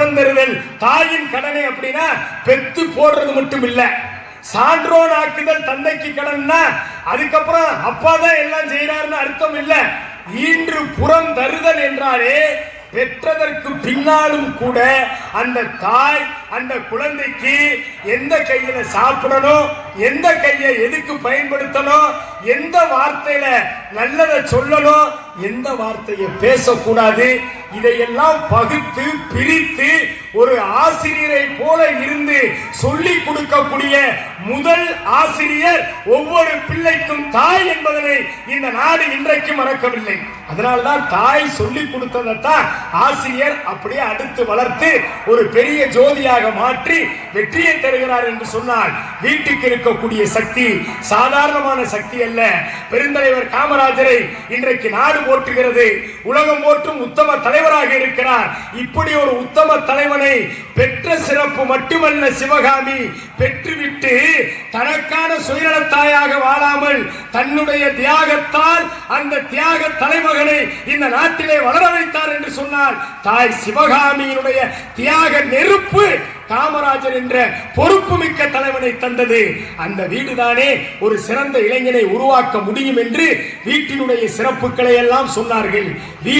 புறந்தருதல் தாயின் கடனை அப்படின்னா பெத்து போடுறது மட்டும் இல்ல. சான்றோன் ஆக்குதல் தந்தைக்கு கடன்னா அதுக்கப்புறம் அப்பா தான் எல்லாம் செய்யறாருன்னு அர்த்தம் இல்ல. ஈன்று புறம் தருதல் என்றாலே பெற்றதற்கு பின்னாலும் கூட அந்த தாய் அந்த குழந்தைக்கு எந்த கையில சாப்பிடணும் எந்த கையை எதுக்கு பயன்படுத்தணும் எந்த வார்த்தையில நல்லதை சொல்லணும் எந்த வார்த்தையை பேசக்கூடாது இதையெல்லாம் பகுத்து பிரித்து ஒரு ஆசிரியரை போல இருந்து சொல்லி கொடுக்கக்கூடிய முதல் ஆசிரியர் ஒவ்வொரு பிள்ளைக்கும் தாய் என்பதனை இந்த நாடு இன்றைக்கு மறக்கவில்லை. அதனால்தான் தாய் சொல்லி கொடுத்ததைத்தான் ஆசிரியர் அப்படியே அடுத்து வளர்த்து ஒரு பெரிய ஜோதியாக மாற்றி வெற்றியை தருகிறார் என்று சொன்னால் வீட்டுக்கு இருக்கக்கூடிய சக்தி சாதாரணமான சக்தி அல்ல. பெருந்தலைவர் காமராஜரை இன்றைக்கு நாடு போற்றுகிறது. உலகம் போற்றும் உத்தம தலைவராக இருக்கிறார். இப்படி ஒரு உத்தம தலைவர் பெற்ற சிறப்பு மட்டுமல்ல சிவகாமி பெற்றுவிட்டு தனக்கான சுயநலத்தாயாக வாழாமல் தன்னுடைய தியாகத்தால் அந்த தியாக தலைமகனை இந்த நாட்டிலே வளர வைத்தார் என்று சொன்னால் தாய் சிவகாமியினுடைய தியாக நெருப்பு காமராஜர் என்ற பொறுப்புமிக்க தலைவனை தந்தது. அந்த வீடுதானே ஒரு சிறந்த இளைஞனை உருவாக்க முடியும் என்று வீட்டினுடைய சிறப்புகளை எல்லாம் சொன்னார்கள்